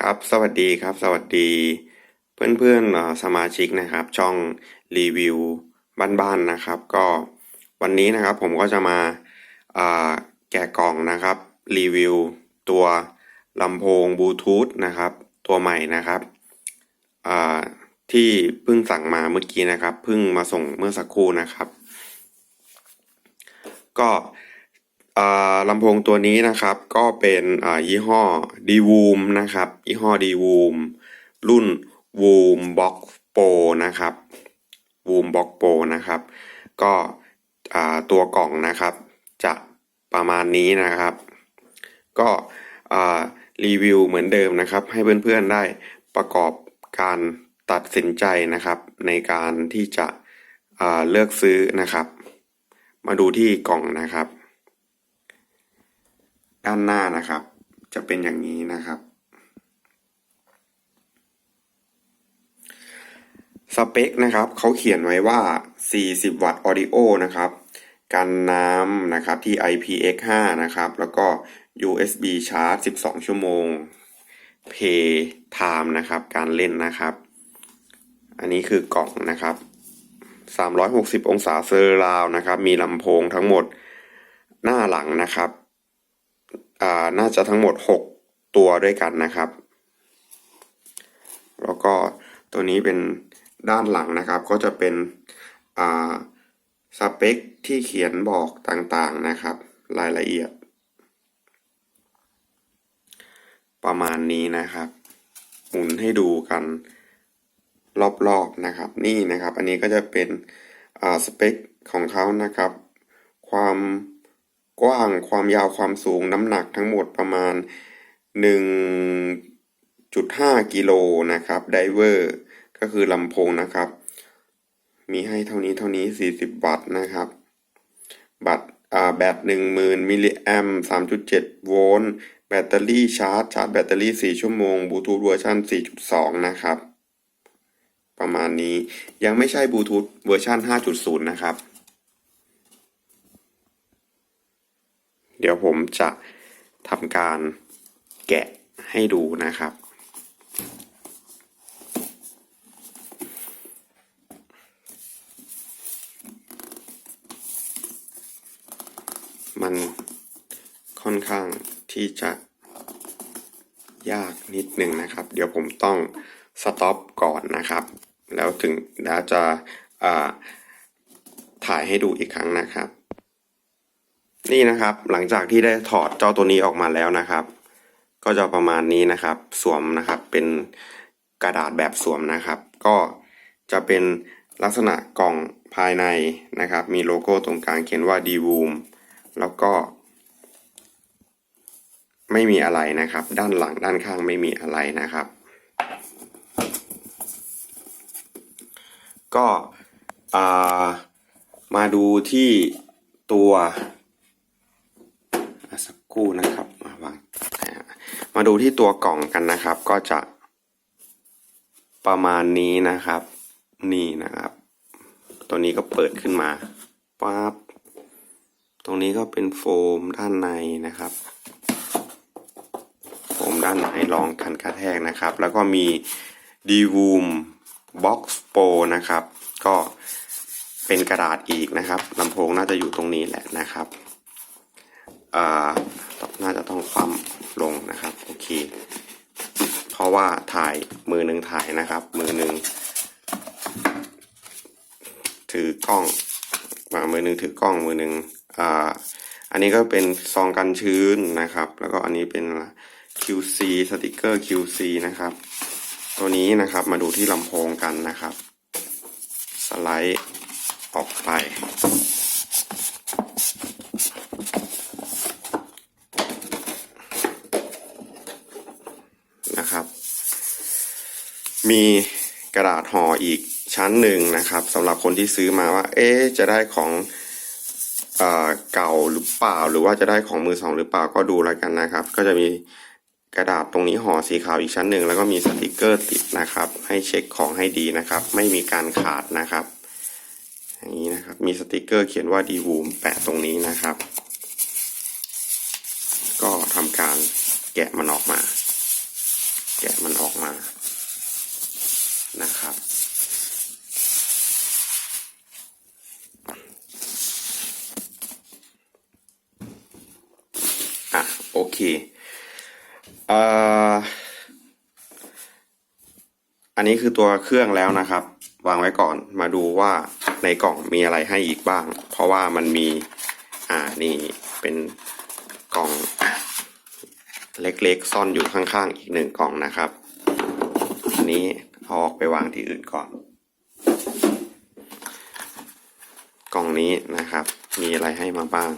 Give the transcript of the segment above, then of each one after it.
ครับ สวัสดีครับ สวัสดี เพื่อนๆเอ่อสมาชิกนะครับ ช่องรีวิวบ้านๆนะครับ ก็วันนี้นะครับผมก็จะมาอ่าแกะกล่องนะครับ รีวิวตัวลำโพงบลูทูธนะครับ ตัวใหม่นะครับอ่าที่เพิ่งสั่งมาเมื่อกี้นะครับเพิ่งมาส่งเมื่อสักครู่นะครับ ก็ ลำโพงตัวนี้นะครับก็เป็นยี่ห้อ d w o o m นะครับ ยี่ห้อ d w o o m รุ่น w o o m Box Pro นะครับ w o o m Box Pro นะครับ ก็ตัวกล่องนะครับ จะประมาณนี้นะครับ ก็รีวิวเหมือนเดิมนะครับ ให้เพื่อนๆได้ประกอบการตัดสินใจนะครับ ในการที่จะเลือกซื้อนะครับ มาดูที่กล่องนะครับ ด้านหน้านะครับ จะเป็นอย่างนี้นะครับ สเปคนะครับเขาเขียนไว้ว่า 40 วัตต์ออดิโอนะครับ กันน้ำนะครับที่ IPX5 นะครับ แล้วก็ USB ชาร์จ 12 ชั่วโมง Play Time นะครับ การเล่นนะครับ อันนี้คือกล่องนะครับ 360 องศาเซอร์ราวนะครับ มีลำโพงทั้งหมดหน้าหลังนะครับ น่าจะทั้งหมด 6 ตัวด้วยกันนะครับ แล้วก็ตัวนี้เป็นด้านหลังนะครับ ก็จะเป็นสเปคที่เขียนบอกต่างๆนะครับ รายละเอียด ประมาณนี้นะครับ หมุนให้ดูกันรอบๆนะครับ นี่นะครับ อันนี้ก็จะเป็นสเปคของเขานะครับ ความ กว้างความยาวความสูงน้ำหนักทั้งหมดประมาณ 1.5 กิโลนะครับไดเวอร์ก็คือลำโพงนะครับ มีให้เท่านี้เท่านี้ 40 วัตต์นะครับ บัตรแบต10,000มิลลิแอมป์3.7 โวลต์แบตเตอรี่ชาร์จ ชาร์จแบตเตอรี่ 4 ชั่วโมงบลูทูธเวอร์ชัน4.2 นะครับ ประมาณนี้ยังไม่ใช่บลูทูธเวอร์ชัน5.0 นะครับ เดี๋ยวผมจะทำการแกะให้ดูนะครับ มันค่อนข้างที่จะยากนิดนึงนะครับ เดี๋ยวผมต้องสต็อปก่อนนะครับ แล้วถึงแล้วจะถ่ายให้ดูอีกครั้งนะครับ นี่นะครับ หลังจากที่ได้ถอดเจ้าตัวนี้ออกมาแล้วนะครับ ก็จะประมาณนี้นะครับ สวมนะครับ เป็นกระดาษแบบสวมนะครับ ก็จะเป็นลักษณะกล่องภายในนะครับ มีโลโก้ตรงกลางเขียนว่า d w o o m แล้วก็ ไม่มีอะไรนะครับ ด้านหลังด้านข้างไม่มีอะไรนะครับ ก็มาดูที่ตัว สักครู่นะครับมาวางมาดูที่ตัวกล่องกันนะครับ ก็จะประมาณนี้นะครับ นี่นะครับ ตัวนี้ก็เปิดขึ้นมาปั๊บตรงนี้ก็เป็นโฟมด้านในนะครับ โฟมด้านในรองกันกระแทกนะครับ แล้วก็มี d w o o m Box Pro นะครับ ก็เป็นกระดาษอีกนะครับลำโพงน่าจะอยู่ตรงนี้แหละนะครับ น่าจะต้องคว่ำลงนะครับโอเค เพราะว่าถ่ายมือหนึ่งถ่ายนะครับ มือหนึ่งถือกล้องมือหนึ่งถือกล้องมือหนึ่งอ่าอันนี้ก็เป็นซองกันชื้นนะครับ แล้วก็อันนี้เป็น QC สติกเกอร์ QC นะครับ ตัวนี้นะครับมาดูที่ลำโพงกันนะครับ สไลด์ออกไป นะครับ มีกระดาษห่ออีกชั้นหนึ่งนะครับสำหรับคนที่ซื้อมาว่า เอ๊จะได้ของเอ่อเก่าหรือเปล่า หรือว่าจะได้ของมือสองหรือเปล่าก็ดูแล้วกันนะครับ ก็จะมีกระดาษตรงนี้ห่อสีขาวอีกชั้นหนึ่งแล้วก็มีสติกเกอร์ติดนะครับ ให้เช็คของให้ดีนะครับ ไม่มีการขาดนะครับอย่างนี้นะครับมีสติกเกอร์เขียนว่าดีวูมแปะตรงนี้นะครับ ก็ทำการแกะมันออกมา แกะมันออกมานะครับ อะ โอเคเอ่ออั นนี้คือตัวเครื่องแล้วนะครับ วางไว้ก่อนมาดูว่าในกล่องมีอะไรให้อีกบ้าง เพราะว่ามันมีอ่านี่เป็นกล่องเล็กๆ ซ่อนอยู่ข้างๆ อีกหนึ่งกล่องนะครับ อันนี้เอาออกไปวางที่อื่นก่อน กล่องนี้นะครับ มีอะไรให้มาบ้าง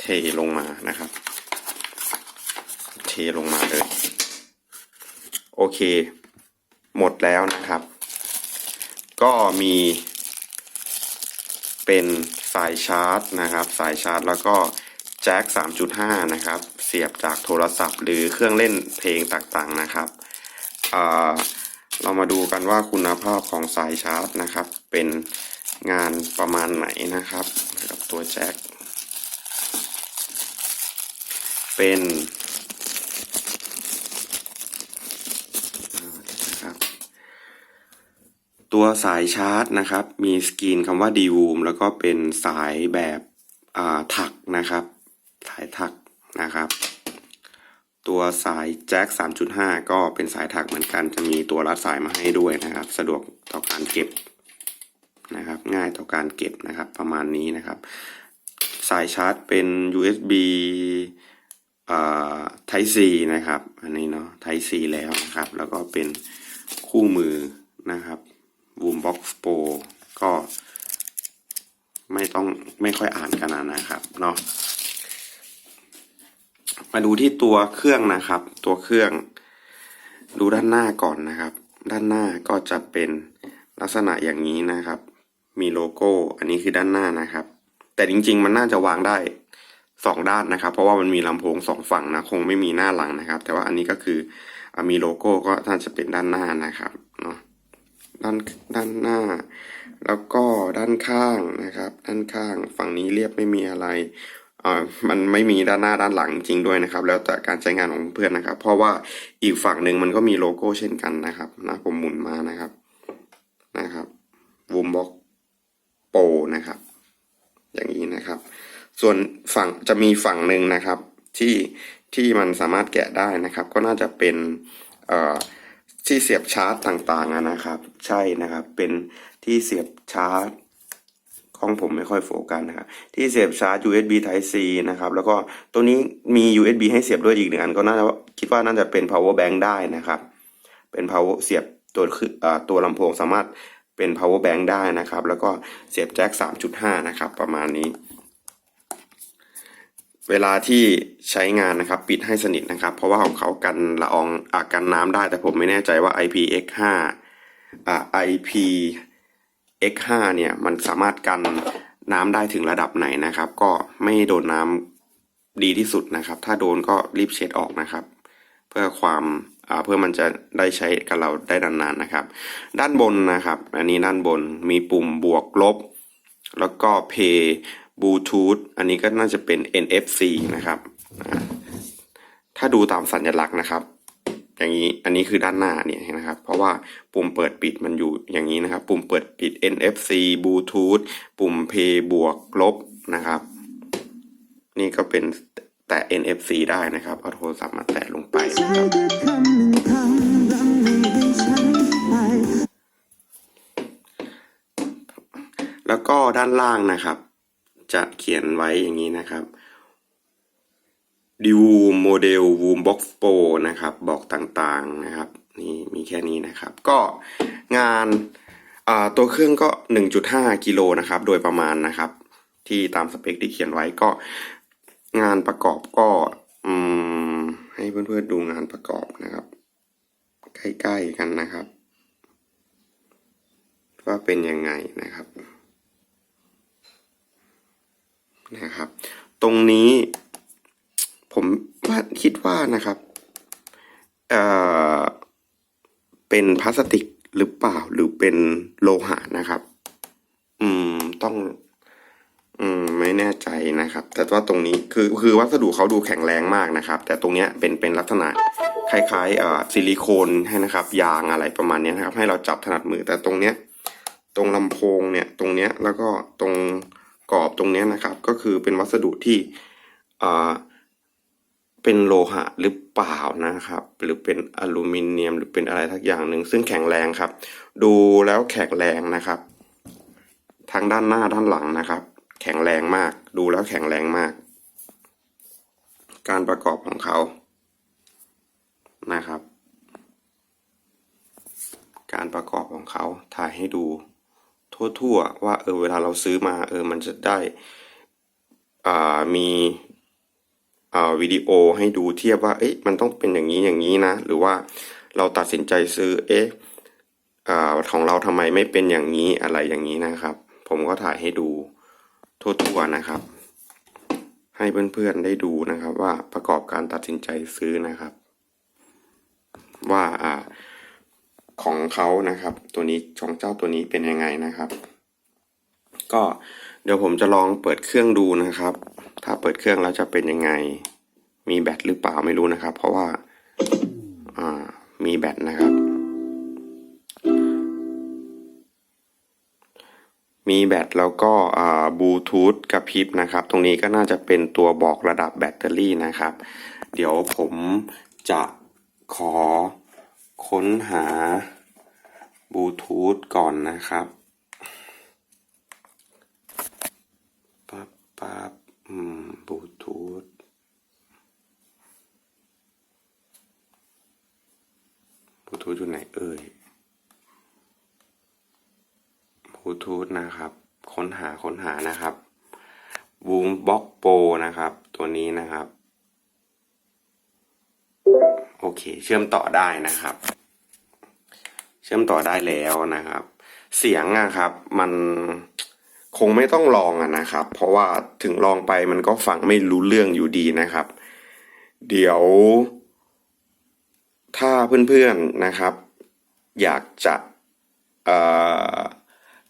เทลงมานะครับ เทลงมาเลย เค หมดแล้วนะครับ ก็มี เป็นสายชาร์จนะครับ สายชาร์จแล้วก็แจ็ค 3.5 นะครับ เสียบจากโทรศัพท์ หรือเครื่องเล่นเพลงต่างๆนะครับ เรามาดูกันว่าคุณภาพของสายชาร์จนะครับ เป็นงานประมาณไหนนะครับกับตัวแจ็ค เป็นอ่านะครับ ตัวสายชาร์จนะครับ มีสกรีนคำว่า d w o o m แล้วก็เป็นสายแบบถักนะครับ สายถักนะครับ ตัวสายแจ็ค 3.5 ก็เป็นสายถักเหมือนกัน จะมีตัวรัดสายมาให้ด้วยนะครับ สะดวกต่อการเก็บนะครับ ง่ายต่อการเก็บนะครับ ประมาณนี้นะครับ สายชาร์จเป็น USB Type C นะครับ อันนี้เนาะ Type C แล้วนะครับ แล้วก็เป็นคู่มือนะครับ Boombox Pro ก็ไม่ต้องไม่ค่อยอ่านกันนะครับเนาะมาดูที่ตัวเครื่องนะครับ ตัวเครื่องดูด้านหน้าก่อนนะครับ ด้านหน้าก็จะเป็นลักษณะอย่างนี้นะครับ มีโลโก้ อันนี้คือด้านหน้านะครับ แต่จริงๆ มันน่าจะวางได้สองด้านนะครับ เพราะว่ามันมีลำโพงสองฝั่งนะคงไม่มีหน้าหลังนะครับ แต่ว่าอันนี้ก็คือมีโลโก้ก็น่าจะเป็นด้านหน้านะครับเนาะ ด้านด้านหน้า แล้วก็ด้านข้างนะครับ ด้านข้างฝั่งนี้เรียบไม่มีอะไรอ่ามันไม่มีด้านหน้าด้านหลังจริงด้วยนะครับ แล้วแต่การใช้งานของเพื่อนนะครับ เพราะว่าอีกฝั่งหนึ่งมันก็มีโลโก้เช่นกันนะครับนะผมหมุนมานะครับนะครับวูมบ็อกโปนะครับ อย่างนี้นะครับ ส่วนฝั่งจะมีฝั่งหนึ่งนะครับที่ที่มันสามารถแกะได้นะครับ ก็น่าจะเป็นเอ่อ ที่เสียบชาร์จต่างๆนะครับ ใช่นะครับ เป็นที่เสียบชาร์จของผมไม่ค่อยโฟกัสนะครับที่เสียบชาร์จ USB Type C นะครับ แล้วก็ตัวนี้มี USB ให้เสียบด้วยอีกหนึ่งอันก็น่าจะคิดว่าน่าจะเป็น power bank ได้นะครับ เป็น power เสียบตัวคืออ่ตัวลำโพงสามารถเป็น power bank ได้นะครับ แล้วก็เสียบแจ็ค3.5 นะครับ ประมาณนี้ เวลาที่ใช้งานนะครับ ปิดให้สนิทนะครับ เพราะว่าของเขากันละอองอากันน้ำได้ แต่ผมไม่แน่ใจว่า IPX5 อ่า IPX5 เนี่ย มันสามารถกันน้ำได้ถึงระดับไหนนะครับ ก็ไม่โดนน้ำดีที่สุดนะครับ ถ้าโดนก็รีบเช็ดออกนะครับ เพื่อความเพื่อมันจะได้ใช้กับเราได้นานๆนะครับ ด้านบนนะครับ อันนี้ด้านบนมีปุ่มบวกลบ แล้วก็เพ Pay Bluetooth อันนี้ก็น่าจะเป็น NFC นะครับ ถ้าดูตามสัญลักษณ์นะครับ อย่างนี้ อันนี้คือด้านหน้าเนี่ยนะครับ เพราะว่าปุ่มเปิดปิดมันอยู่อย่างนี้นะครับ ปุ่มเปิดปิด NFC Bluetooth ปุ่ม Pay บวกลบนะครับ นี่ก็เป็นแตะ NFC ได้นะครับ เอาโทรศัพท์มาแตะลงไปนะครังไม่ให้ฉันไปแล้วก็ด้านล่างนะครับ จะเขียนไว้อย่างนี้นะครับดิวโมเดลวูมบ็อกซ์โปนะครับ บอกต่างๆนะครับ นี่มีแค่นี้นะครับ ก็งานาตัวเครื่องก็ 1.5 กิโลนะครับ โดยประมาณนะครับ ที่ตามสเปคที่เขียนไว้ก็งานประกอบก็ให้เพื่อนๆดูงานประกอบนะครับ ใกล้ๆกันนะครับ ว่าเป็นยังไงนะครับ นะครับ ตรงนี้ผมว่าคิดว่านะครับเอ่อเป็นพลาสติกหรือเปล่าหรือเป็นโลหะนะครับ อืมต้องอืมไม่แน่ใจนะครับ แต่ว่าตรงนี้คือคือวัสดุเขาดูแข็งแรงมากนะครับ แต่ตรงเนี้ยเป็นเป็นลักษณะคล้ายๆเอ่อซิลิโคนให้นะครับ ยางอะไรประมาณนี้นะครับ ให้เราจับถนัดมือแต่ตรงเนี้ย ตรงลำโพงเนี่ย ตรงเนี้ยแล้วก็ตรง กรอบตรงนี้นะครับ ก็คือเป็นวัสดุที่เอ่อเป็นโลหะหรือเปล่านะครับ หรือเป็นอลูมิเนียมหรือเป็นอะไรทักอย่างหนึ่งซึ่งแข็งแรงครับ ดูแล้วแข็งแรงนะครับ ทั้งด้านหน้าด้านหลังนะครับ แข็งแรงมาก ดูแล้วแข็งแรงมาก การประกอบของเขานะครับ การประกอบของเขาถ่ายให้ดู ทั่วๆ ว่าเออเวลาเราซื้อมาเออมันจะได้อ่ามีอ่าวิดีโอให้ดูเทียบว่าเอ๊ะมันต้องเป็นอย่างนี้อย่างนี้นะ หรือว่าเราตัดสินใจซื้อเอ๊ะอ่าของเราทำไมไม่เป็นอย่างนี้อะไรอย่างนี้นะครับ ผมก็ถ่ายให้ดูทั่วๆนะครับ ให้เพื่อนๆได้ดูนะครับ ว่าประกอบการตัดสินใจซื้อนะครับ ว่าอ่า ของเขานะครับ ตัวนี้ของเจ้าตัวนี้เป็นยังไงนะครับ ก็เดี๋ยวผมจะลองเปิดเครื่องดูนะครับ ถ้าเปิดเครื่องแล้วจะเป็นยังไง มีแบตหรือเปล่าไม่รู้นะครับ เพราะว่าอ่ามีแบตนะครับ มีแบตแล้วก็อ่าบลูทูธกระพริบนะครับ ตรงนี้ก็น่าจะเป็นตัวบอกระดับแบตเตอรี่นะครับ เดี๋ยวผมจะขอ ค้นหาบลูทูธก่อนนะครับปั๊บปั๊บอืมบลูทูธบลูทูธอยู่ไหนเอ่ยบลูทูธนะครับ ค้นหาค้นหานะครับบูมบ็อกโปนะครับ ตัวนี้นะครับ เค เชื่อมต่อได้นะครับ เชื่อมต่อได้แล้วนะครับ เสียงอะครับ มันคงไม่ต้องลองอะนะครับ เพราะว่าถึงลองไปมันก็ฟังไม่รู้เรื่องอยู่ดีนะครับ เดี๋ยว ถ้าเพื่อนๆนะครับ อยากจะ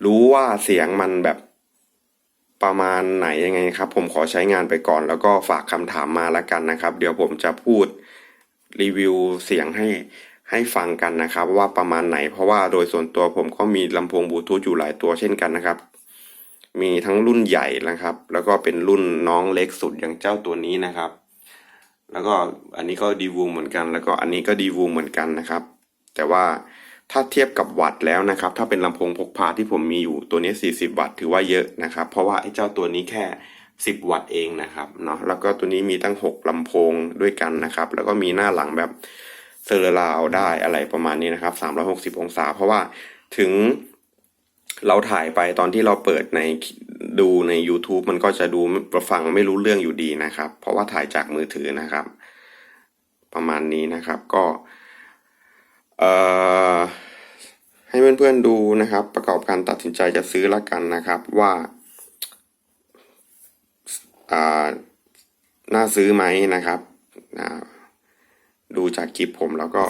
รู้ว่าเสียงมันแบบประมาณไหนยังไงครับ ผมขอใช้งานไปก่อน แล้วก็ฝากคำถามมาแล้วกันนะครับ เดี๋ยวผมจะพูด รีวิวเสียงให้ให้ฟังกันนะครับ ว่าประมาณไหน เพราะว่าโดยส่วนตัวผมก็มีลำโพงบลูทูธอยู่หลายตัวเช่นกันนะครับ มีทั้งรุ่นใหญ่นะครับ แล้วก็เป็นรุ่นน้องเล็กสุดอย่างเจ้าตัวนี้นะครับ แล้วก็อันนี้ก็ดีวูเหมือนกัน แล้วก็อันนี้ก็ดีวูเหมือนกันนะครับ แต่ว่าถ้าเทียบกับวัตต์แล้วนะครับ ถ้าเป็นลำโพงพกพาที่ผมมีอยู่ตัวนี้ 40 วัตต์ถือว่าเยอะนะครับ เพราะว่าไอ้เจ้าตัวนี้แค่ 10 วัตต์เองนะครับเนาะแล้วก็ตัวนี้มีตั้ง 6ลำโพงด้วยกันนะครับ แล้วก็มีหน้าหลังแบบเซอร์ราวได้อะไรประมาณนี้นะครับ 360 องศา เพราะว่าถึงเราถ่ายไปตอนที่เราเปิดในดูใน YouTube มันก็จะดูฟังไม่รู้เรื่องอยู่ดีนะครับ เพราะว่าถ่ายจากมือถือนะครับ ประมาณนี้นะครับก็เอ่อให้เพื่อนๆดูนะครับ ประกอบการตัดสินใจจะซื้อละกันนะครับว่า น่าซื้อไหมนะครับดูจากคลิปผมแล้วก็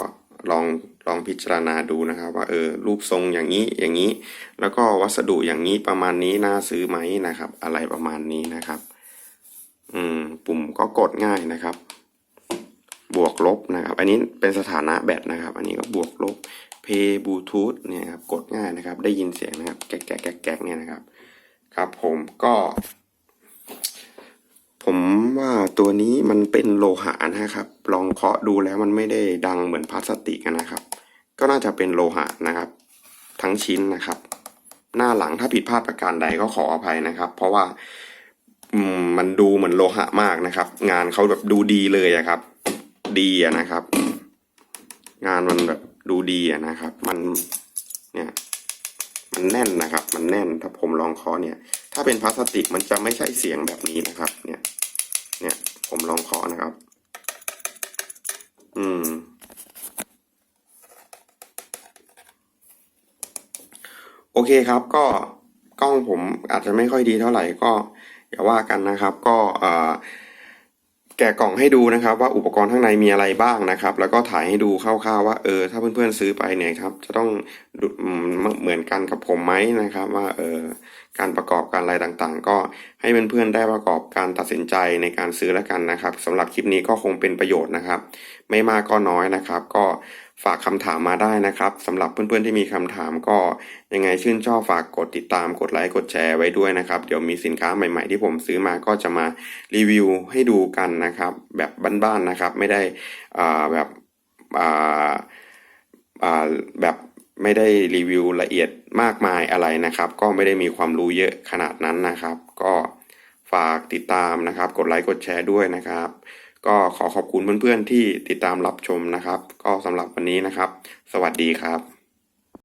ลองลองพิจารณาดูนะครับ ว่าเออรูปทรงอย่างนี้อย่างนี้ แล้วก็วัสดุอย่างนี้ประมาณนี้น่าซื้อไหมนะครับ อะไรประมาณนี้นะครับ อืมปุ่มก็กดง่ายนะครับ บวกลบนะครับ อันนี้เป็นสถานะแบตนะครับ อันนี้ก็บวกลบเพย์บลูทูธเนี่ยครับกดง่ายนะครับ ได้ยินเสียงนะครับ แก๊กแก๊กแก๊กแก๊กเนี่ยนะครับ ครับผมก็ ผมว่าตัวนี้มันเป็นโลหะนะครับ ลองเคาะดูแล้วมันไม่ได้ดังเหมือนพลาสติกนะครับ ก็น่าจะเป็นโลหะนะครับ ทั้งชิ้นนะครับ หน้าหลังถ้าผิดพลาดประการใดก็ขออภัยนะครับ เพราะว่ามมันดูเหมือนโลหะมากนะครับ งานเขาแบบดูดีเลยอะครับ ดีอะนะครับ งานมันแบบดูดีอะนะครับ มันเนี่ยมันแน่นนะครับ มันแน่นถ้าผมลองเคาะเนี่ย ถ้าเป็นพลาสติกมันจะไม่ใช่เสียงแบบนี้นะครับ เนี่ย เนี่ย ผมลองเคาะนะครับ อืม โอเคครับก็กล้องผมอาจจะไม่ค่อยดีเท่าไหร่ก็อย่าว่ากันนะครับ ก็เอ่อ แกะกล่องให้ดูนะครับว่าอุปกรณ์ข้างในมีอะไรบ้างนะครับ แล้วก็ถ่ายให้ดูคร่าวๆว่าเออถ้าเพื่อนๆซื้อไปเนี่ยครับจะต้องเหมือนกันกับผมไหมนะครับ ว่าเออการประกอบการอะไรต่างๆ ก็ให้เพื่อนๆได้ประกอบการตัดสินใจในการซื้อแล้วกันนะครับสำหรับคลิปนี้ก็คงเป็นประโยชน์นะครับ ไม่มากก็น้อยนะครับ ก็ ฝากคำถามมาได้นะครับสำหรับเพื่อนๆที่มีคำถามก็ยังไงชื่นชอบฝากกดติดตามกดไลค์กดแชร์ไว้ด้วยนะครับ เดี๋ยวมีสินค้าใหม่ๆที่ผมซื้อมาก็จะมารีวิวให้ดูกันนะครับ แบบบ้านๆนะครับ ไม่ได้แบบแบบไม่ได้รีวิวละเอียดมากมายอะไรนะครับ ก็ไม่ได้มีความรู้เยอะขนาดนั้นนะครับ ก็ฝากติดตามนะครับ กดไลค์กดแชร์ด้วยนะครับ ก็ขอขอบคุณเพื่อนๆที่ติดตามรับชมนะครับ ก็สำหรับวันนี้นะครับ สวัสดีครับ